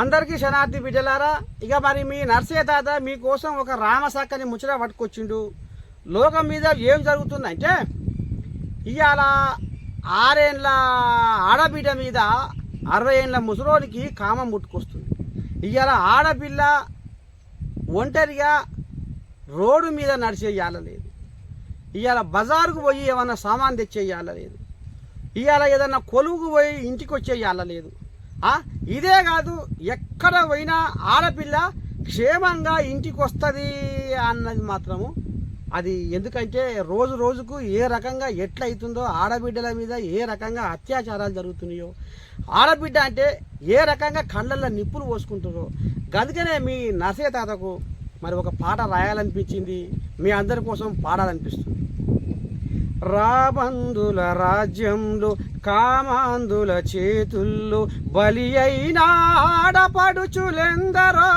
అందరికీ శనార్థి బిడ్డలారా ఇక మరి మీ నర్సే తాత మీకోసం ఒక రామసక్కని ముచ్చట పట్టుకొచ్చిండు. లోకం మీద ఏం జరుగుతుందంటే ఇవాళ ఆరేండ్ల ఆడబిడ్డ మీద అరవై ఏండ్ల ముసలోనికి కామం ముట్టుకొస్తుంది. ఇవాళ ఆడపిల్ల ఒంటరిగా రోడ్డు మీద నడిచేయాల లేదు. ఇవాళ బజారుకు పోయి ఏమన్నా సామాన్ తెచ్చేయాల లేదు. ఇవాళ ఏదన్నా కొలువుకు పోయి ఇంటికి వచ్చేయాల లేదు. ఇదే కాదు ఎక్కడ పోయినా ఆడపిల్ల క్షేమంగా ఇంటికి వస్తుంది అన్నది మాత్రము. అది ఎందుకంటే రోజు రోజుకు ఏ రకంగా ఎట్లయితుందో ఆడబిడ్డల మీద ఏ రకంగా అత్యాచారాలు జరుగుతున్నాయో ఆడబిడ్డ అంటే ఏ రకంగా కళ్ళల్లో నిప్పులు పోసుకుంటారో అందుకనే మీ నర్సయ్య తాతకు మరి ఒక పాట రాయాలనిపించింది మీ అందరి కోసం పాడాలనిపిస్తుంది. రాబందుల రాజ్యంలో కామాందుల చేతుల్లో బలి అయినా ఆడపడుచులెందరో.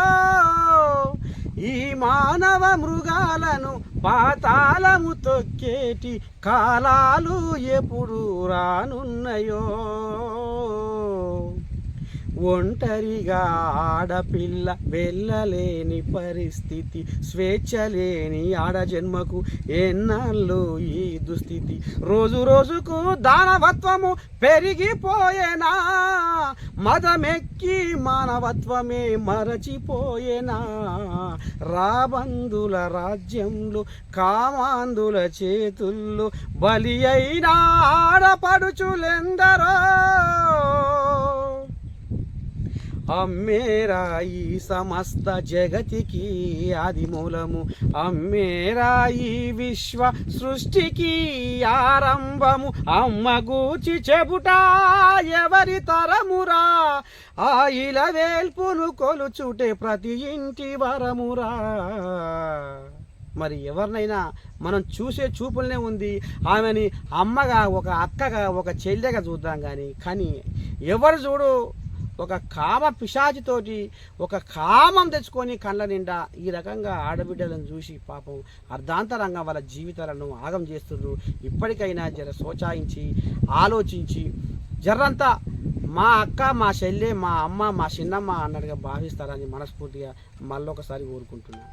ఈ మానవ మృగాలను పాతాళము తొక్కేటి కాలాలు ఎప్పుడు రానున్నాయో. ఒంటరిగా ఆడపిల్ల వెళ్ళలేని పరిస్థితి స్వేచ్ఛ లేని ఆడ జన్మకు ఎన్నాళ్ళు ఈ దుస్థితి? రోజు రోజుకు దానవత్వము పెరిగిపోయేనా? మదమెక్కి మానవత్వమే మరచిపోయేనా? రాబందుల రాజ్యంలో కామాందుల చేతుల్లో బలి అయినా ఆడపడుచులెందరో అమ్మేరా ఈ సమస్త జగతికి ఆది మూలము అమ్మేరా ఈ విశ్వ సృష్టికి ఆరంభము. అమ్మ గూచి చెబుట ఎవరి తరమురా? ఆ ఇల వేల్పును కొలుచుటే ప్రతి ఇంటి వరమురా. మరి ఎవరినైనా మనం చూసే చూపులనే ఉంది. ఆమెని అమ్మగా ఒక అక్కగా ఒక చెల్లెగా చూద్దాం కానీ కానీ ఎవరు చూడు ఒక కామ పిశాచితోటి ఒక కామం తెచ్చుకొని కళ్ళ నిండా ఈ రకంగా ఆడబిడ్డలను చూసి పాపం అర్ధాంతరంగా వాళ్ళ జీవితాలను ఆగం చేస్తున్నారు ఇప్పటికైనా జర సోచాయించి ఆలోచించి జర్రంతా మా అక్క మా చెల్లె మా అమ్మ మా చిన్నమ్మ అన్నట్టుగా భావిస్తారని మనస్ఫూర్తిగా మళ్ళొకసారి కోరుకుంటున్నాను